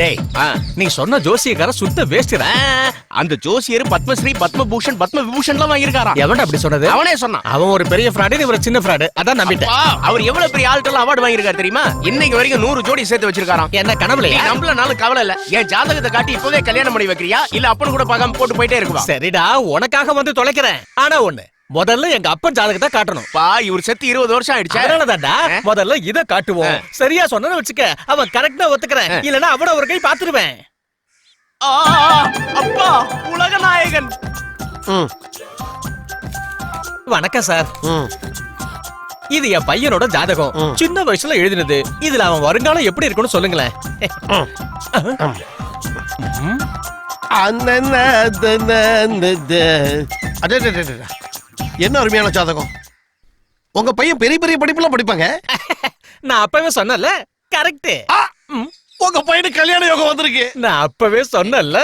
டேய். நீ சொன்ன ஜோசியக்கார சுத்த வேஸ்ட்ரா அந்த ஜோசியர் பத்மஸ்ரீ பத்மபூஷன் பத்ம விபூஷன்லாம் வாங்கியிருக்காராம். எவன்டா அப்படி சொன்னது? அவனே சொன்னான். அவன் ஒரு பெரிய ஃப்ராடு ஒரு சின்ன ஃப்ராடு அதான் நம்பிட்டேன். அவர் எவ்வளவு பெரிய ஆள்கிட்ட அவார்டு வாங்கியிருக்காரு தெரியுமா? இன்னைக்கு வரைக்கும் நூறு ஜோடி சேர்த்து வச்சிருக்காராம். என்ன நீ கனவுலையா நம்பலனாலும் கவலை இல்ல. என் ஜாதகத்தை காட்டி இப்பவே கல்யாணம் பண்ணி வைக்கிறியா? இல்ல அப்பனு கூட பார்க்காம போட்டு போயிட்டே இருக்குவா? சரிடா உனக்காக வந்து தொலைக்கிறேன். ஆனா ஒண்ணு முதல்ல எங்க அப்பன் ஜாதகத்தை காட்டணும். பா இவர் செத்து இருபது வருஷம் ஆயிடுச்சு. அதனாலதான்டா முதல்ல இத காட்டுவோம். சரியா சொன்னு வச்சுக்க அவன் கரெக்டா ஒத்துக்கிறேன். இல்லனா அவன ஒரு கை பாத்துருவேன் அப்பா உலக நாயகன். வணக்கம் சார். இது என் பையனோட ஜாதகம். சின்ன வயசுல எழுதினது. இதுல அவன் வருங்காலம் எப்படி இருக்கும்னு சொல்லுங்களேன். அடே. என்ன அருமையான ஜாதகம்? உங்க பையன் பெரிய பெரிய படிப்புலாம் படிப்பாங்க? நான் அப்பவே சொன்னல கரெக்ட் உங்க பையனுக்கு கல்யாண யோகம் வந்திருக்கு. நான் அப்பவே சொன்னல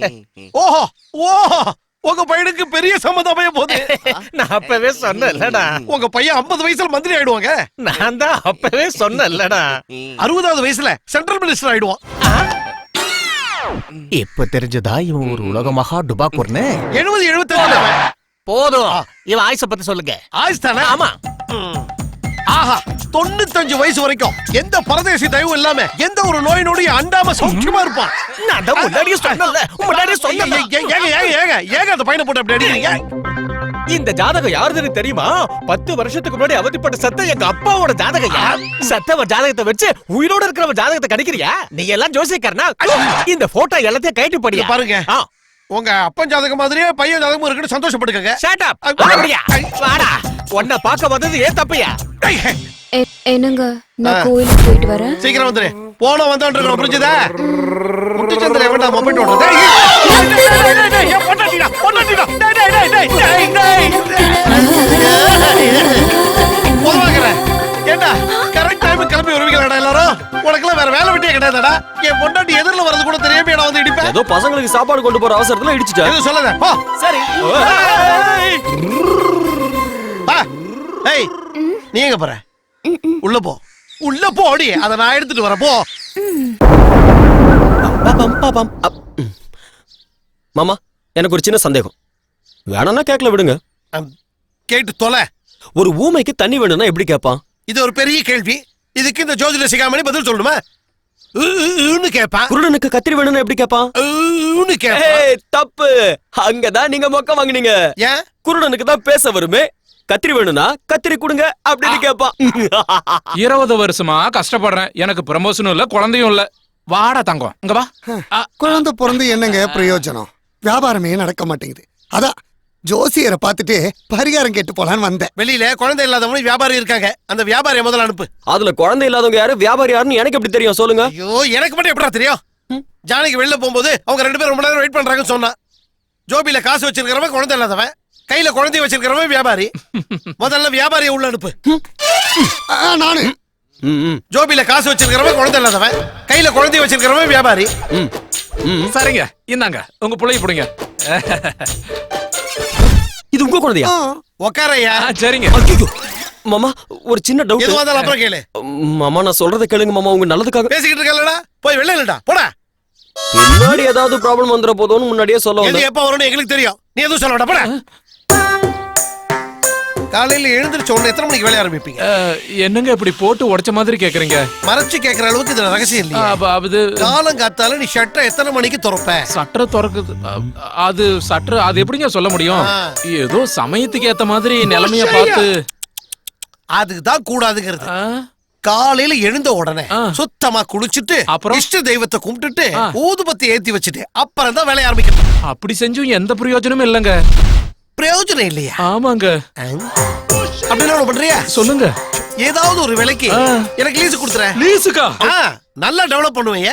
ஓஹோ ஓஹோ உங்க பையனுக்கு பெரிய சம்மதம் போகுது. நான் அப்பவே சொன்னலடா உங்க பையன் 50 வயசுல மந்திரி ஆயிடுவாங்க. நான் தான் அப்பவே சொன்னலடா அறுபதாவது வயசுல சென்ட்ரல் மினிஸ்டர் ஆயிடுவான். இப்ப தெரிஞ்சதா இவன் ஒரு உலக மகா டுபாக்கூர்னு எழுபது எழுபத்தி போதும். இவன் ஆயுச பத்தி சொல்லுங்க. ஆயுஷ் தானே? ஆமா. ஆஹா தொண்ணூத்தஞ்சு வயசு வரைக்கும் எந்த பரதேசி தயவும் இல்லாம எந்த ஒரு நோய் நொடியும் அண்டாம சௌக்கியமா இருப்பான்? நான் தான் முன்னாடியே சொன்னல முன்னாடியே சொன்னல ஏங்க ஏங்க ஏங்க ஏங்க ஏங்க அந்த பையனை போட்டு அப்படி அடிக்கிறீங்க? இந்த ஜாதகம் யாருதுன்னு தெரியுமா? பத்து வருஷத்துக்கு முன்னாடி அவதிப்பட்ட சத்த எங்க அப்பாவோட ஜாதகம் யா? சத்தவ ஜாதகத்தை வச்சு உயிரோட இருக்கிறவன் ஜாதகத்தை கணிக்கிறியா? நீ எல்லாம் ஜோசியக்காரனா? இந்த போட்டோ எல்லாத்தையும் கைட்டு படியா பாருங்க. உங்க அப்பன் ஜாதகம் மாதிரியே பையன் ஜாதகமும் இருக்குன்னு சந்தோஷப்பட்டுக்கங்க ஷட் அப் ஐ- வாடா உன்னை பார்க்க வந்தது ஏன் தப்பையா என்னங்க நான் கோயிலுக்கு போயிட்டு வரேன் சீக்கிரம் வந்துரு போன வந்தோன் இருக்கணும் புரிஞ்சுதா முத்துச்சந்திரன் வேண்டாம் மொபைல் ஓடுறது கிளம்பி வருவீங்களாடா எல்லாரும்? உனக்கெல்லாம் வேற வேலை வெட்டியே கிடையாதுடா. என் பொண்டாட்டி எதிரில் வர்றது கூட தெரியாம நான் வந்து இடிப்பேன் ஏதோ பசங்களுக்கு சாப்பாடு கொண்டு போற அவசரத்துல இடிச்சிட்டேன் எதுவும் சொல்லாத போ. சரி. ஏய். நீ எங்க போற? உள்ள போ. உள்ள போடி அத நான் எடுத்துட்டு வரேன். போ. பாப்பம், பாப்பம். அப், ம். மாமா எனக்கு ஒரு சின்ன சந்தேகம். வேணாம்னா கேட்கல விடுங்க. கேட்டு தொலை. ஒரு ஊமைக்கு தண்ணி வேணும்னா எப்படி கேட்பான்? இது ஒரு பெரிய கேள்வி. இதுக்கு இந்த ஜோதிட சிகாமணி பதில் சொல்லணுமா? குருடனுக்கு கத்திரி வேணும்னா எப்படி ஏய், தப்பு. அங்கதான் நீங்க மொக்க வாங்குனீங்க. ஏன்? குருடனுக்கு தான் பேச வருமே. கத்திரி வேணும்னா கத்திரி கொடுங்க அப்படின்னு கேட்பான் இருபது வருஷமா கஷ்டப்படுறேன். எனக்கு ப்ரமோஷனும் இல்ல குழந்தையும் இல்ல. வாடா தங்கம். இங்க வா. குழந்தை பிறந்து என்னங்க பிரயோஜனம்? வியாபாரமே நடக்க மாட்டேங்குது. அதான் ஜோசியரை பார்த்துட்டு பரிகாரம் கேட்டு போலான்னு வந்தேன். வெளியில குழந்தை இல்லாதவங்க வியாபாரி இருக்காங்க. அந்த வியாபாரியை முதல்ல அனுப்பு. அதுல குழந்தை இல்லாதவங்க யாரு? வியாபாரி யாருன்னு எனக்கு எப்படி தெரியும்? சொல்லுங்க. ஐயோ எனக்கு மட்டும் எப்படா தெரியும்? ஜானகி வெளில போகும்போது அவங்க ரெண்டு பேரும் ரொம்ப நேரம் வெயிட் பண்றாங்கன்னு சொன்னா ஜோபில காசு வச்சிருக்கிறவன் குழந்தை இல்லாதவன். கையில குழந்தைய வச்சிருக்கிறவன் வியாபாரி. முதல்ல வியாபாரியை உள்ள அனுப்பு. நானு. ஜோபில காசு வச்சிருக்கிறவன் குழந்தை இல்லாதவன். கையில குழந்தைய வச்சிருக்கிறவன் வியாபாரி. ம், ம். சரிங்க. இந்தாங்க. உங்க பிள்ளைய பிடிங்க. இது உங்க குழந்தையா? உக்காரையா சரிங்க. மாமா ஒரு சின்ன எதுவா டவுட் இருந்தாலும் அப்புறம் கேளு. மாமா நான் சொல்றதை கேளுங்க மாமா உங்க நல்லதுக்காக. பேசிக்கிட்டு இருக்கலடா போய் வெளில இல்லடா போடா. பின்னாடி ஏதாவது ப்ராப்ளம் வந்துட போதோன்னு முன்னாடியே சொல்ல எது வந்தேன் எப்ப வரும்னு எங்களுக்கு தெரியும். நீ எதுவும் சொல்ல வேண்டாம். போடா. காலையில எழுந்திருச்ச உடனே எத்தனை மணிக்கு வேலைய ஆரம்பிப்பீங்க? என்னங்க இப்படி போட்டு உடைச்ச மாதிரி கேக்குறீங்க? மறைச்சு கேட்கற அளவுக்கு இதுல ரகசியம் இல்லையா. அது காலம் காத்தால நீ ஷர்ட்டை எத்தனை மணிக்கு திறப்ப? சட்டை திறக்குது. அது சட்டை அது எப்படிங்க சொல்ல முடியும். ஏதோ சமயத்துக்கு ஏத்த மாதிரி நிலைமைய பார்த்து. அதுக்கு தான் கூடாதுங்கிறது காலையில எழுந்த உடனே. சுத்தமா குளிச்சுட்டு அப்புறம்? இஷ்ட தெய்வத்தை கும்பிட்டுட்டு. ஊதுபத்தி ஏத்தி வச்சுட்டு அப்புறம் தான் வேலைய ஆரம்பிக்கணும். அப்படி செஞ்சும் எந்த பிரயோஜனமும் இல்லைங்க. பிரயோஜனம் இல்லையா? ஆமாங்க. அப்படின்னு ஒண்ணு பண்றியா? சொல்லுங்க. ஏதாவது ஒரு விலைக்கு. எனக்கு லீஸ் கொடுத்துற லீசுக்கா ஆ, நல்லா டெவலப் பண்ணுவீங்க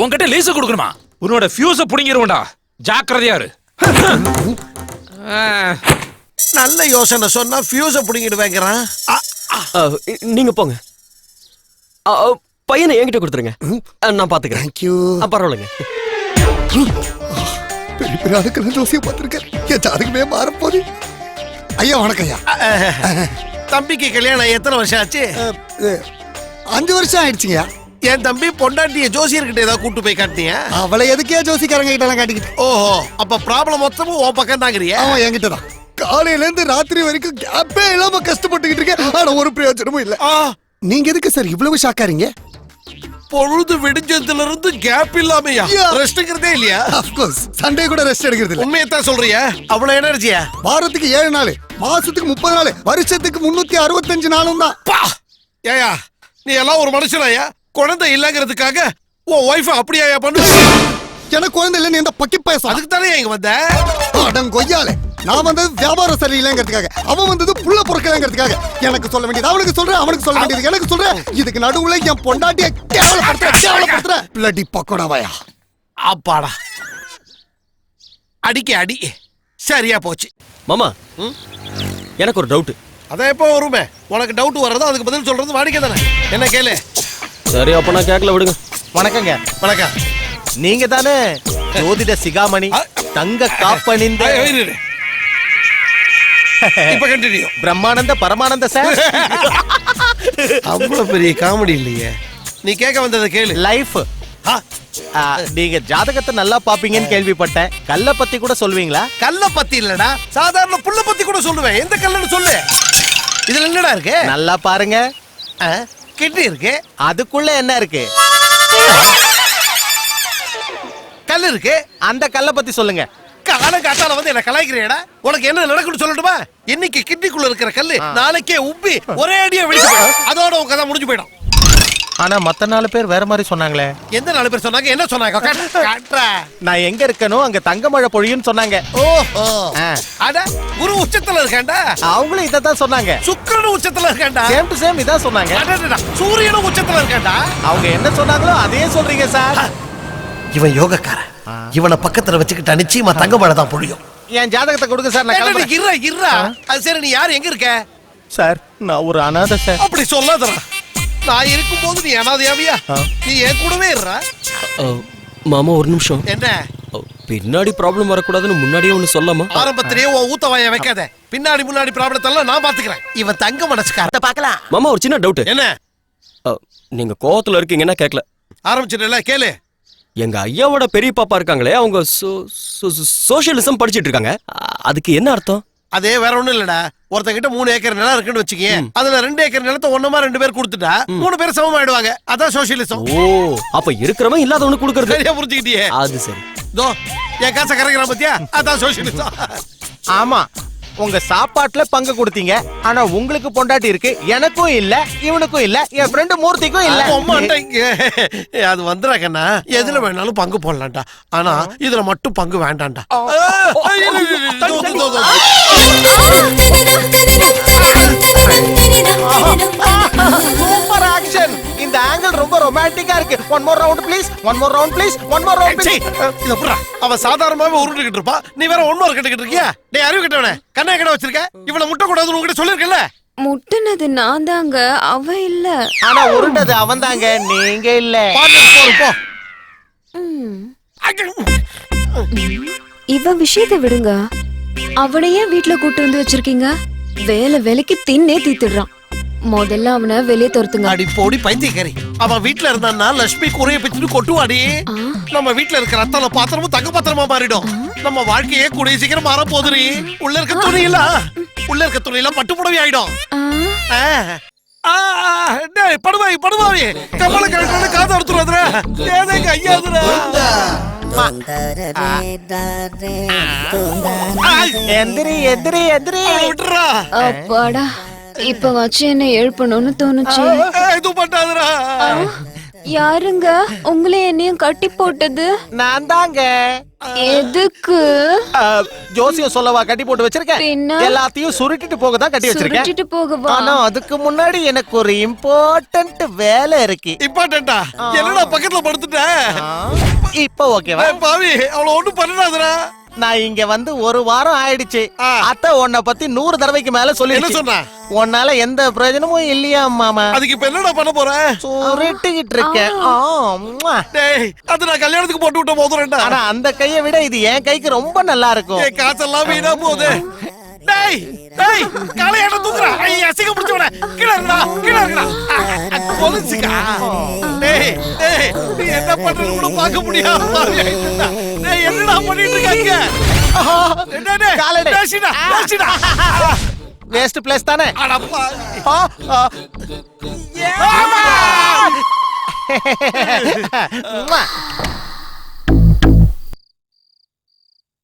உன்கிட்ட லீசு கொடுக்கணுமா? உன்னோட ஃபியூஸ புடிங்கிருவண்டா ஜாக்கிரதையா இரு. நல்ல யோசனை சொன்னா ஃபியூஸ புடிங்கிடுவேங்கிறான். நீங்க போங்க. பையனை என்கிட்ட கொடுத்துருங்க. நான் பாத்துக்கிறேன். பரவாயில்லைங்க. பெரிய பெரிய ஆளுக்கெல்லாம் ஜோசியம் பார்த்துருக்கேன் என் ஜாதகமே மாறப்போகுது? ஐயா வணக்கம் ஐயா. தம்பிக்கு கல்யாணம் எத்தனை வருஷம் ஆச்சு? அஞ்சு வருஷம் ஆயிடுச்சுங்க என் தம்பி பொண்டாட்டிய ஜோசியர்கிட்ட ஏதாவது கூட்டு போய் காட்டினியா? அவளை எதுக்கே ஜோசிக்காரங்க கிட்ட எல்லாம் காட்டிக்கிட்டு? ஓஹோ அப்ப ப்ராப்ளம் மொத்தமும் உன் பக்கம் தாங்கிறியா? அவன் என்கிட்ட தான். காலையில இருந்து ராத்திரி வரைக்கும் கேப்பே இல்லாம கஷ்டப்பட்டுக்கிட்டு இருக்கேன். ஆனா ஒரு பிரயோஜனமும் இல்ல. நீங்க எதுக்கு சார் இவ்வளவு ஷாக்காரீங்க பொழுது விடிஞ்சதுல இருந்து கேப் இல்லாமையா? Yeah. ரெஸ்ட்ங்கிறதே இல்லையா? அப்கோர்ஸ் சண்டே கூட ரெஸ்ட் எடுக்கிறது இல்ல உண்மையத்தான் சொல்றியா? அவ்வளவு எனர்ஜியா வாரத்துக்கு ஏழு நாள் மாசத்துக்கு முப்பது நாள் வருஷத்துக்கு முன்னூத்தி அறுபத்தஞ்சு நாளும் தான் பா! ஏயா நீ எல்லாம் ஒரு மனுஷனாயா குழந்தை இல்லங்கிறதுக்காக உன் ஒய்ஃப் அப்படியா பண்ணு எனக்கு குழந்தை இல்ல நீ இந்த பக்கி பேச அதுக்கு தானே இங்க வந்த? அடம் கொய்யாலே நான் வந்தது வியாபாரம் சரியில்லைங்கிறதுக்காக அவன் வந்தது புள்ள பொறுக்கலைங்கிறதுக்காக எனக்கு சொல்ல வேண்டியது அவனுக்கு சொல்றேன் அவனுக்கு சொல்ல வேண்டியது எனக்கு சொல்றேன். இதுக்கு நடுவுல என் பொண்டாட்டிய கேவலப்படுத்துற கேவலப்படுத்துற பிளடி பக்கோடாவாயா? அப்பாடா. அடிக்க அடி. சரியா போச்சு. மாமா எனக்கு ஒரு டவுட் அதான் எப்போ வருமே? உனக்கு டவுட் வர்றதோ அதுக்கு பதில் சொல்றது வாடிக்கை தானே? என்ன கேளு. சரி அப்ப நான் கேட்கல விடுங்க. வணக்கங்க. வணக்கம். நீங்க தானே ஜோதிட சிகாமணி தங்க காப்பணிந்த. இப்ப கண்டினியூ பிரம்மானந்த பரமானந்த சார் அவ்வளவு பெரிய காமெடி இல்லையே. நீ கேட்க வந்ததை கேளு. லைஃப் ஆ, நீங்க ஜாதகத்தை நல்லா பாப்பீங்கன்னு கேள்விப்பட்டேன். கல்ல பத்தி கூட சொல்வீங்களா? கல்ல பத்தி இல்லடா. சாதாரண புல்ல பத்தி கூட சொல்லுவேன். எந்த கல்லுன்னு சொல்லு. இதுல என்னடா இருக்கு? நல்லா பாருங்க. கிட்னி இருக்கு. அதுக்குள்ள என்ன இருக்கு? கல் இருக்கு. அந்த கல்ல பத்தி சொல்லுங்க. காலம் காத்தால வந்து என்ன கலாய்க்கிறேடா உனக்கு என்ன நடக்கும்னு சொல்லட்டுமா? இன்னைக்கு கிட்னிக்குள்ள இருக்கிற கல்லு நாளைக்கே உப்பி ஒரே அடியா போயிடும். அதோட உன் கதை முடிஞ்சு போயிடும். ஆனா மத்த நாலு பேர் வேற மாதிரி சொன்னாங்களே. எந்த நாலு பேர் சொன்னாங்க? என்ன சொன்னாங்க? காட்டு, காட்டுறா. நான் எங்க இருக்கனோ அங்க தங்க மழை பொழியும்னு சொன்னாங்க. ஓஹோ. ஆ. அட குரு உச்சத்துல இருக்காண்டா அவங்களும் இதான் சொன்னாங்க. சுக்கிரனும் உச்சத்துல இருக்காண்டா சேம் டு சேம் இதான் சொன்னாங்க. சூரியனும் உச்சத்துல இருக்காண்டா அவங்க என்ன சொன்னாங்களோ அதே சொல்றீங்க சார். இவன் யோகக்காரன். இவனை பக்கத்துல வச்சுக்கிட்டு நிச்சயமா தங்க மழை தான் பொழியும். என் ஜாதகத்தை கொடுங்க சார் நான் இருறா இருறா அது சரி நீ யார் எங்க இருக்க? சார் நான் ஒரு அனாதை சார். அப்படி சொல்லாதடா. நான் இருக்கும்போது நீ அனாதையாவியா? ஆ. நீ என் கூடவே இருறா மாமா ஒரு நிமிஷம். என்ன? பின்னாடி ப்ராப்ளம் வரக்கூடாதுன்னு முன்னாடியே ஒண்ணு சொல்லாமா ஆரம்பத்திலேயே உன் ஊத்த வாய வைக்காத. பின்னாடி முன்னாடி ப்ராப்ளத்தை எல்லாம் நான் பாத்துக்கிறேன். இவன் தங்க மனசுக்கார பாக்கலாம் மாமா ஒரு சின்ன டவுட் என்ன? நீங்க கோவத்துல இருக்கீங்கன்னா கேட்கல ஆரம்பிச்சிடல கேளு. எங்க ஐயாவோட பெரிய பாப்பா இருக்காங்களே அவங்க சோசியலிசம் படிச்சிட்டு இருக்காங்க. அதுக்கு என்ன அர்த்தம்? அதே வேற ஒண்ணும் இல்லடா. ஒருத்தங்கிட்ட மூணு ஏக்கர் நிலம் இருக்குன்னு வச்சுக்கயே அதுல ரெண்டு ஏக்கர் நிலத்தை ஒண்ணுமா ரெண்டு பேர் கொடுத்துட்டா மூணு பேர் சமமாயிடுவாங்க அதான் சோசியலிசம். ஓ அப்ப இருக்கிறவன் இல்லாதவனு கொடுக்கறது. சரியா புரிஞ்சுக்கிட்டியே? அது சரி. தோ என் காசை கரைக்கிறான் பாத்தியா? அதான் சோசியலிசம். ஆமா உங்க சாப்பாட்டுல பங்கு கொடுத்தீங்க ஆனா உங்களுக்கு பொண்டாட்டி இருக்கு எனக்கும் இல்ல இவனுக்கும் இல்ல என் ஃப்ரெண்டு மூர்த்திக்கும் இல்ல பொம்மாண்டைங்க. அது வந்துடா கண்ணா எதுல வேணாலும் பங்கு போடலாம்டா ஆனா இதுல மட்டும் பங்கு வேண்டாம்டா தோ, தோ, தோ, தோ. சூப்பர் ஆக்ஷன் இந்த ஆங்கிள் ரொம்ப ரொமான்டிக்கா இருக்கு. One more round please one more round please one more round இத. அவன் சாதாரணமாவே உருண்டுகிட்டு இருப்பான் நீ வேற ஒன்னொரு கட்டுக்கிட்டு இருக்கியா? டேய் அறிவு கட்டவனே. கண்ணா கடை வச்சிருக்க? இவனை முட்டை கூடாதுன்னு சொல்லிருக்கல முட்டுனது நான் தாங்க. அவ இல்ல. ஆனா உருண்டது அவன் தாங்க. நீங்க இல்ல. போ. இவ விஷயத்தை விடுங்க. அவனையே வீட்ல கூட்டு வந்து வச்சிருக்கீங்க? வேலை வேலைக்கு தின்னே தீத்துடுறான் முதல்ல அவனை வெளியே துரத்துங்க. அடி போடி பைத்தியக்காரி. அவன் வீட்ல இருந்தான்னா லட்சுமி குறைய பிச்சுட்டு கொட்டுவாடி. நம்ம வீட்ல இருக்கிற அத்தனை பாத்திரமும் தங்க பாத்திரமா மாறிடும். நம்ம வாழ்க்கையே கூடிய சீக்கிரம் மாற போதுரி உள்ள இருக்க துணி இல்ல உள்ள இருக்க துணி எல்லாம் பட்டு புடவை ஆயிடும். படுவாய் படுவாவி கமல கழட்டு காது எடுத்துருவாதுரா ஏதேங்க ஐயாதுரா எந்திரி எந்திரி எந்திரி. விட்டுறா அப்பாடா. இப்ப வச்சு என்ன எழுப்பணும்னு தோணுச்சு. இது பண்ணாதுரா யாருங்க? உங்களை என்னையும் கட்டி போட்டது? நான் தாங்க எதுக்கு? அஹ், ஜோசியம் சொல்லவா கட்டி போட்டு வச்சிருக்கேன்? எல்லாத்தையும் சுருட்டிட்டு போக தான் கட்டி வச்சிருக்கேன். சுருட்டிட்டு போகவா? ஆனா அதுக்கு முன்னாடி எனக்கு ஒரு இம்பார்ட்டன்ட் வேலை இருக்கு. இம்பார்ட்டண்டா என்னடா பக்கத்துல படுத்துட்ட? இப்போ ஓகேவா பாவி அவள ஒண்ணும் பண்ணாதடா. நான் இங்க வந்து ஒரு வாரம் ஆயிடுச்சு. அத்தை உன்னை பத்தி நூறு தடவைக்கு மேல என்ன சொல்லி சொன்னா? உன்னால எந்த பிரயோஜனமும் இல்லையா மாமா? அதுக்கு இப்ப என்னடா பண்ண போற? சுருட்டிக்கிட்டு இருக்கேன். ஆ, ம்மா. டேய் அது நான் கல்யாணத்துக்கு போட்டு விட்ட போதுறேன்டா ஆனா அந்த கையை விட இது என் கைக்கு ரொம்ப நல்லா இருக்கும். காசெல்லாம் வீணா போகுது. டேய் டேய் காலையாட தூக்குறா. ஐய அசிங்க பிடிச்சவன கீழ இருக்கடா கீழ இருக்கடா போலீஸ்க்கா டேய் டேய் நீ என்ன பண்றது கூட பார்க்க முடியாம டேய் என்னடா பண்ணிட்டு இருக்காங்க? டேய் காலடி. வேஸ்ட் பிளேஸ் தானே? அடப்பா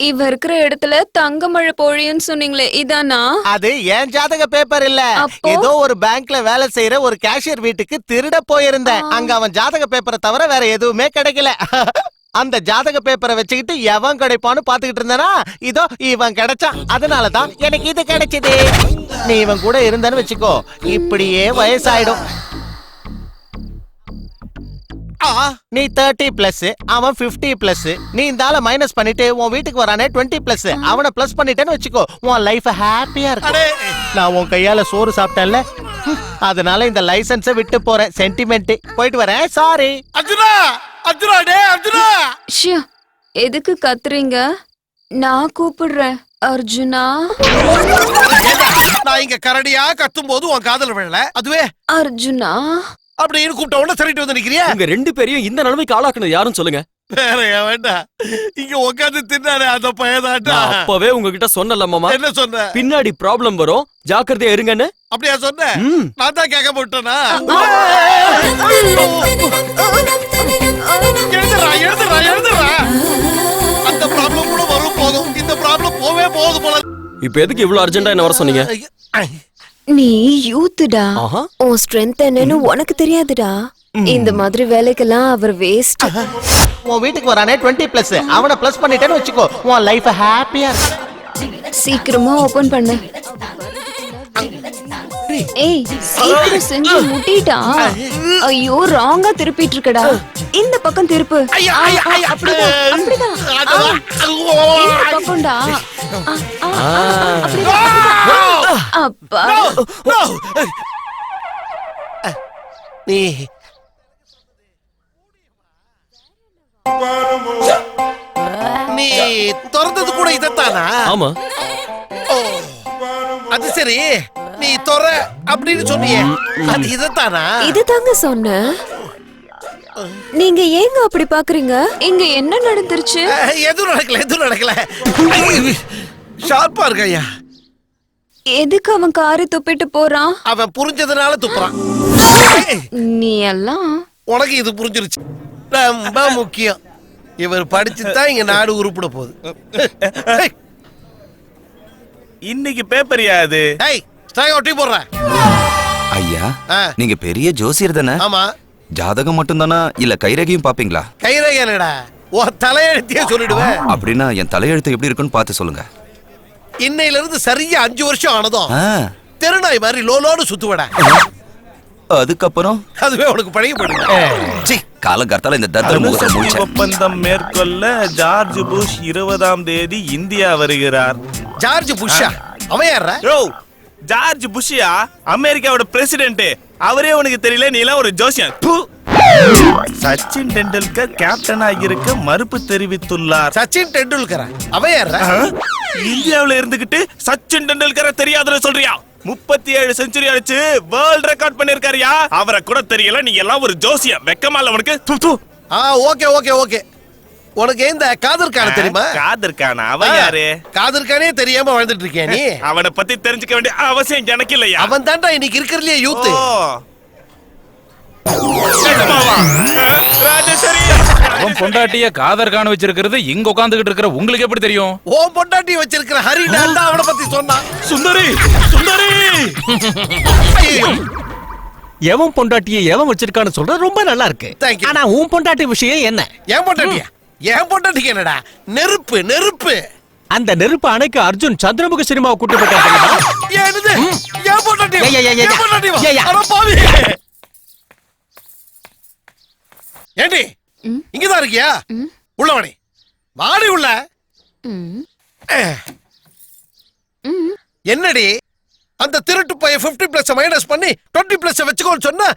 இவ இருக்கிற இடத்துல தங்க மழை பொழியுன்னு சொன்னீங்களே இதானா? அது என் ஜாதக பேப்பர் இல்ல. அப்போ? ஏதோ ஒரு பேங்க்ல வேலை செய்யற ஒரு கேஷியர் வீட்டுக்கு திருட போயிருந்தேன். அங்க அவன் ஜாதக பேப்பரை தவிர வேற எதுவுமே கிடைக்கல. அந்த ஜாதக பேப்பரை வச்சுக்கிட்டு எவன் கிடைப்பான்னு பாத்துக்கிட்டு இருந்தனா? இதோ இவன் கிடைச்சான். அதனாலதான் எனக்கு இது கிடைச்சது. நீ இவன் கூட இருந்தன்னு வச்சுக்கோ இப்படியே வயசாயிடும். நீ தேர்ட்டி பிளஸ் அவன் 50 பிளஸ் நீ இந்த ஆள மைனஸ் பண்ணிட்டு உன் வீட்டுக்கு வரானே டுவெண்ட்டி பிளஸ் அவனை பிளஸ் பண்ணிட்டேன்னு வச்சுக்கோ உன் லைஃப் ஹாப்பியா இருக்கும். அடே! நான் உன் கையால சோறு சாப்பிட்டேன்ல. அதனால இந்த லைசன்ஸ விட்டு போறேன். சென்டிமெண்ட் போயிட்டு வரேன். சாரி அர்ஜுனா! அர்ஜுனா டேய் அர்ஜுனா! ஷியா எதுக்கு கத்துறீங்க? நான் கூப்பிடுறேன். அர்ஜுனா? நான் இங்க கரடியா கத்தும் போது உன் காதல் விழல? அதுவே? அர்ஜுனா? அப்படின்னு கூப்பிட்ட உடனே சரிட்டு வந்து நிக்கிறியா? உங்க ரெண்டு பேரையும் இந்த நிலைமைக்கு ஆளாக்குனது யாருன்னு சொல்லுங்க. வேற வேண்டாம். இங்க உட்காந்து தின்னானே அந்த பையதாட்டா அப்பவே உங்ககிட்ட சொன்னல மாமா. என்ன சொன்ன? பின்னாடி ப்ராப்ளம் வரும். ஜாக்கிரதையா இருங்கன்னு. அப்படியா சொன்ன. நான் தான் கேட்க போட்டேனா? எழுதுறா எழுதுறா எழுதுறா. அந்த ப்ராப்ளம் கூட வரும் போதும். இந்த ப்ராப்ளம் போவே போகுது போல. இப்ப எதுக்கு இவ்வளவு அர்ஜென்ட்டா என்ன வர சொன்னீங்க? நீ யூத்துடா உன் ஸ்ட்ரென்த் என்னன்னு உனக்கு தெரியாதுடா. இந்த மாதிரி வேலைக்கெல்லாம் அவர் வேஸ்ட் உன் வீட்டுக்கு வரானே டுவெண்ட்டி பிளஸ் அவனை பிளஸ் பண்ணிட்டேன்னு வச்சுக்கோ. உன் லைஃப் ஹாப்பியா சீக்கிரமா ஓபன் பண்ணு. ஏய் சீக்கிரம் செஞ்சு முட்டிட்டா? ஐயோ ராங்கா திருப்பிட்டு இருக்கடா இந்த பக்கம் திருப்பு. அப்படிதான் அப்படிதான். பக்கம்டா ஆ, ஆ, ஆ, அப்படிதான், அப்படிதான். அப்பா. நீ. நீ திறந்தது கூட இதத்தானா? ஆமா. அது சரி. நீ தொற அப்படின்னு சொன்னியே. அது இதத்தானா? இது தாங்க சொன்னேன் நீங்க ஏங்க அப்படி பாக்குறீங்க? இங்க என்ன நடந்துருச்சு? எதுவும் நடக்கல எதுவும் நடக்கல. ஷார்ப்பா இருக்க ஐயா. எதுக்கு அவன் காரி துப்பிட்டு போறான்? அவன் புரிஞ்சதுனால துப்புறான். நீ எல்லாம் உனக்கு இது புரிஞ்சிருச்சு. ரொம்ப முக்கியம். இவர் படிச்சுதான் இங்க நாடு உருப்பிட போகுது. இன்னைக்கு பேப்பர் அது? ஏய் ஸ்டாக் ஒட்டி போடுறேன். ஐயா ஆ, நீங்க பெரிய ஜோசியர் தானே? ஆமா. ஜாதகம் மட்டும்தானா? இல்ல கைரேகையும் பாப்பீங்களா? கைரேகை என்னடா? உன் தலையெழுத்தையே சொல்லிடுவேன். அப்படின்னா என் தலையெழுத்து எப்படி இருக்குன்னு பார்த்து சொல்லுங்க. இன்னையில இருந்து சரியா அஞ்சு வருஷம் ஆனதும் தெருநாய் மாதிரி லோலோன்னு சுத்துவடா. அதுக்கப்புறம்? அதுவே உனக்கு பழகி போயிடுங்க சி. காலகர்த்தால இந்த முடிச்சேன் ஒப்பந்தம் மேற்கொள்ள ஜார்ஜ் புஷ் இருபதாம் தேதி இந்தியா வருகிறார். ஜார்ஜ் புஷ்ஷா? அவன் யாரா யோ ஜார்ஜ் புஷ்யா அமெரிக்காவோட பிரசிடென்ட் அவரே உனக்கு தெரியல நீ எல்லாம் ஒரு ஜோசியன். சச்சின் டெண்டுல்கர் கேப்டனா இருக்க மறுப்பு தெரிவித்துள்ளார். சச்சின் டெண்டுல்கரா? அவன் யாரா ஆ? இந்தியாவுல இருந்துகிட்டு சச்சின் டெண்டுல்கரை தெரியாதுன்னு சொல்றியா? முப்பத்தி ஏழு செஞ்சுரி அடிச்சு வேர்ல்ட் ரெக்கார்ட் பண்ணிருக்காருயா? அவரை கூட தெரியல நீ எல்லாம் ஒரு ஜோசியம். வெக்கமா இல்ல உனக்கு? து, து. ஆ ஓகே ஓகே ஓகே. உனக்கு இந்த காதர் கான தெரியுமா? காதர் கானா அவன் யாரு? காதர் கானே தெரியாம வாழ்ந்துட்டு இருக்கியா நீ. அவனை பத்தி தெரிஞ்சுக்க வேண்டிய அவசியம் எனக்கு இல்லையா? அவன் தான்டா இன்னைக்கு இருக்கிறதுலயே யூத் ஓ. நிஜமாவா? ஆ, ராஜேஸ்வரி அவன் பொண்டாட்டிய காதர் காண வச்சிருக்கிறது இங்க உட்காந்துகிட்டு இருக்கிற உங்களுக்கு எப்படி தெரியும்? ஓ பொண்டாட்டி வச்சிருக்கிற ஹரி நான் அவனை பத்தி சொன்னான் சுந்தரி சுந்தரி! எவன் பொண்டாட்டியை எவன் வச்சிருக்கான்னு சொல்றது ரொம்ப நல்லா இருக்கு. ஆனா உன் பொண்டாட்டி விஷயம் என்ன? என் பொண்டாட்டியா? என் பொண்டாட்டிக்கு என்னடா? நெருப்பு நெருப்பு. அந்த நெருப்பு அணைக்கு அர்ஜுன் சந்திரமுக சினிமாவை கூட்டு போயிட்டான் தெரியுமா? என்னது என் பொண்டாட்டி ஏய், ஏய், ஏய், ஏய். என் பொண்டாட்டி வா. ஏய், ஏய். அட பாவி ஏண்டி? இங்கதான் இருக்கியா? உள்ள. வாடி வாடி உள்ள. என்னடி? அந்த திருட்டு பைய 50 பிளஸ் மைனஸ் பண்ணி 20 பிளஸ் வச்சுக்கோன்னு சொன்னா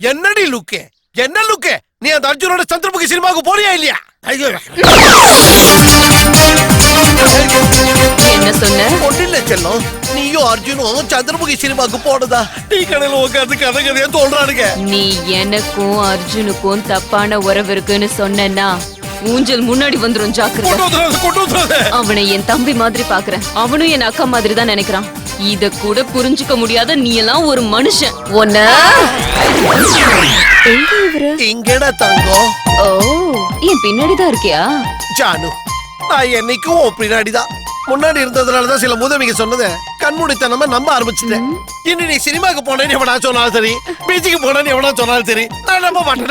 என்னடி லுக்கு என்ன லுக்கு நீ அந்த அர்ஜுனோட சந்திரமுகி சினிமாவுக்கு போறியா இல்லையா? ஐயோ. என்ன சொன்ன? ஒண்ணு இல்ல செல்லம். நீயும் அர்ஜுனும் சந்திரமுகி சினிமாக்கு போனதா? டீ கடையில உட்காந்து கதை கதையா சொல்றானுங்க. நீ எனக்கும் அர்ஜுனுக்கும் தப்பான உறவு இருக்குன்னு சொன்னேன்னா ஊஞ்சல் முன்னாடி வந்துரும் ஜாக்கிரதை. அவனை என் தம்பி மாதிரி பாக்குறேன் அவனும் என் அக்கா மாதிரி தான் நினைக்கிறான். இத கூட புரிஞ்சுக்க முடியாத நீ எல்லாம் ஒரு மனுஷன். ஒன்ன இங்கடா தங்கம். ஓ என் பின்னாடி தான் இருக்கியா? ஜானு நான் என்னைக்கும் பின்னாடிதான். முன்னாடி இருந்ததுனாலதான் சில மூதவிங்க சொன்னதை கண்மூடித்தனமா நம்ப ஆரம்பிச்சுட்டேன். இனி நீ சினிமாக்கு போனேன்னு எவனா சொன்னாலும் சரி பீச்சுக்கு போனேன்னு எவனா சொன்னாலும் சரி நான் நம்ப மாட்டேன்.